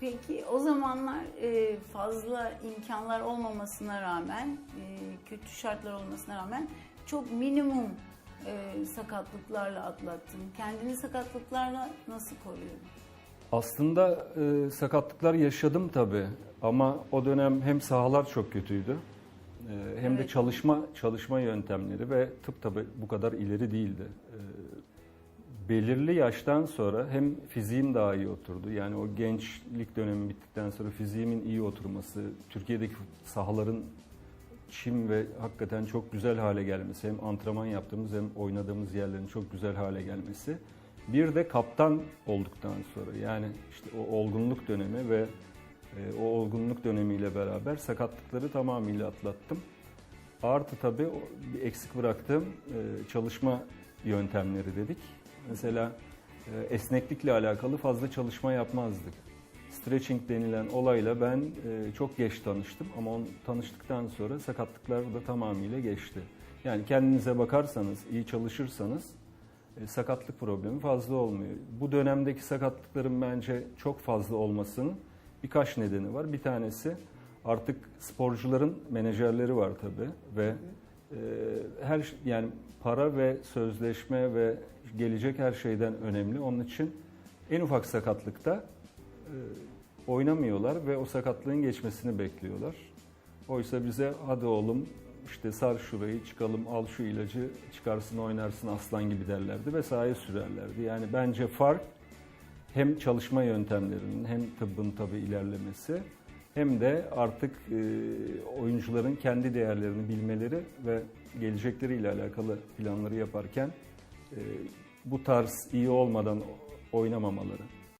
Peki o zamanlar e, fazla imkanlar olmamasına rağmen, e, kötü şartlar olmasına rağmen çok minimum e, sakatlıklarla atlattın. Kendini sakatlıklarla nasıl koruyordun? Aslında e, sakatlıklar yaşadım tabii ama o dönem hem sahalar çok kötüydü e, hem de Evet. çalışma çalışma yöntemleri ve tıp tabii bu kadar ileri değildi. E, belirli yaştan sonra hem fiziğim daha iyi oturdu. Yani o gençlik dönemi bittikten sonra fiziğimin iyi oturması, Türkiye'deki sahaların çim ve hakikaten çok güzel hale gelmesi, hem antrenman yaptığımız hem oynadığımız yerlerin çok güzel hale gelmesi. Bir de kaptan olduktan sonra yani işte o olgunluk dönemi ve e, o olgunluk dönemiyle beraber sakatlıkları tamamıyla atlattım. Artı tabii eksik bıraktığım e, çalışma yöntemleri dedik. Mesela e, esneklikle alakalı fazla çalışma yapmazdık. Stretching denilen olayla ben e, çok geç tanıştım ama onu tanıştıktan sonra sakatlıklar da tamamıyla geçti. Yani kendinize bakarsanız, iyi çalışırsanız e, sakatlık problemi fazla olmuyor. Bu dönemdeki sakatlıkların bence çok fazla olmasının birkaç nedeni var. Bir tanesi artık sporcuların menajerleri var tabii ve her yani para ve sözleşme ve gelecek her şeyden önemli. Onun için en ufak sakatlıkta e, oynamıyorlar ve o sakatlığın geçmesini bekliyorlar. Oysa bize hadi oğlum işte sar şurayı çıkalım al şu ilacı çıkarsın oynarsın aslan gibi derlerdi ve sahaya sürerlerdi. Yani bence fark hem çalışma yöntemlerinin hem tıbbın tabii ilerlemesi hem de artık e, oyuncuların kendi değerlerini bilmeleri ve gelecekleriyle alakalı planları yaparken bu tarz iyi olmadan oynamamaları.